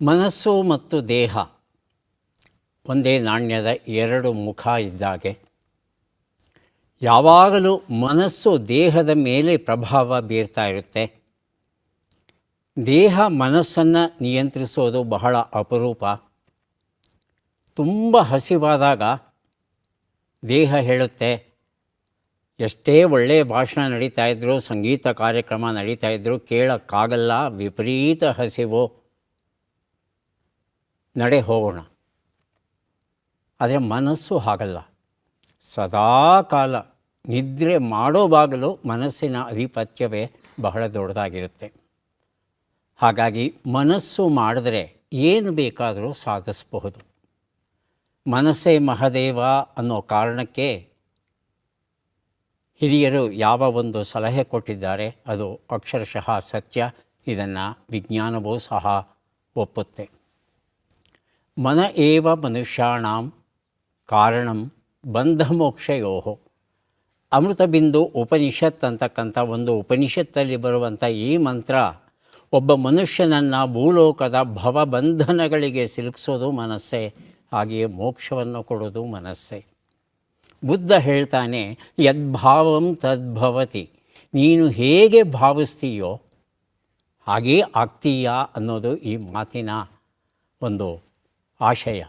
ಮನಸ್ಸು ಮತ್ತು ದೇಹ ಒಂದೇ ನಾಣ್ಯದ ಎರಡು ಮುಖ ಇದ್ದಾಗೆ. ಯಾವಾಗಲೂ ಮನಸ್ಸು ದೇಹದ ಮೇಲೆ ಪ್ರಭಾವ ಬೀರ್ತಾ ಇರುತ್ತೆ. ದೇಹ ಮನಸ್ಸನ್ನು ನಿಯಂತ್ರಿಸೋದು ಬಹಳ ಅಪರೂಪ. ತುಂಬ ಹಸಿವಾದಾಗ ದೇಹ ಹೇಳುತ್ತೆ, ಎಷ್ಟೇ ಒಳ್ಳೆಯ ಭಾಷಣ ನಡೀತಾ ಇದ್ದರೂ ಸಂಗೀತ ಕಾರ್ಯಕ್ರಮ ನಡೀತಾ ಇದ್ದರೂ ಕೇಳೋಕ್ಕಾಗಲ್ಲ, ವಿಪರೀತ ಹಸಿವು. ನಡೆ ಹೋಗೋಣ. ಆದರೆ ಮನಸ್ಸು ಹಾಗಲ್ಲ. ಸದಾ ಕಾಲ ನಿದ್ರೆ ಮಾಡೋವಾಗಲೂ ಮನಸ್ಸಿನ ಅಧಿಪತ್ಯವೇ ಬಹಳ ದೊಡ್ಡದಾಗಿರುತ್ತೆ. ಹಾಗಾಗಿ ಮನಸ್ಸು ಮಾಡಿದ್ರೆ ಏನು ಬೇಕಾದರೂ ಸಾಧಿಸಬಹುದು. ಮನಸ್ಸೇ ಮಹದೇವ ಅನ್ನೋ ಕಾರಣಕ್ಕೆ ಹಿರಿಯರು ಯಾವ ಒಂದು ಸಲಹೆ ಕೊಟ್ಟಿದ್ದಾರೆ ಅದು ಅಕ್ಷರಶಃ ಸತ್ಯ. ಇದನ್ನು ವಿಜ್ಞಾನವೂ ಸಹ ಒಪ್ಪುತ್ತೆ. ಮನ ಏವ ಮನುಷ್ಯಾಣಂ ಕಾರಣಂ ಬಂಧಮೋಕ್ಷಯೋ. ಅಮೃತಬಿಂದು ಉಪನಿಷತ್ ಅಂತಕ್ಕಂಥ ಒಂದು ಉಪನಿಷತ್ತಲ್ಲಿ ಬರುವಂಥ ಈ ಮಂತ್ರ ಒಬ್ಬ ಮನುಷ್ಯನನ್ನು ಭೂಲೋಕದ ಭವಬಂಧನಗಳಿಗೆ ಸಿಲುಕಿಸೋದು ಮನಸ್ಸೇ, ಹಾಗೆಯೇ ಮೋಕ್ಷವನ್ನು ಕೊಡೋದು ಮನಸ್ಸೇ. ಬುದ್ಧ ಹೇಳ್ತಾನೆ, ಯದ್ಭಾವಂ ತದ್ಭವತಿ, ನೀನು ಹೇಗೆ ಭಾವಿಸ್ತೀಯೋ ಹಾಗೇ ಆಗ್ತೀಯಾ ಅನ್ನೋದು ಈ ಮಾತಿನ ಒಂದು ఆశయ.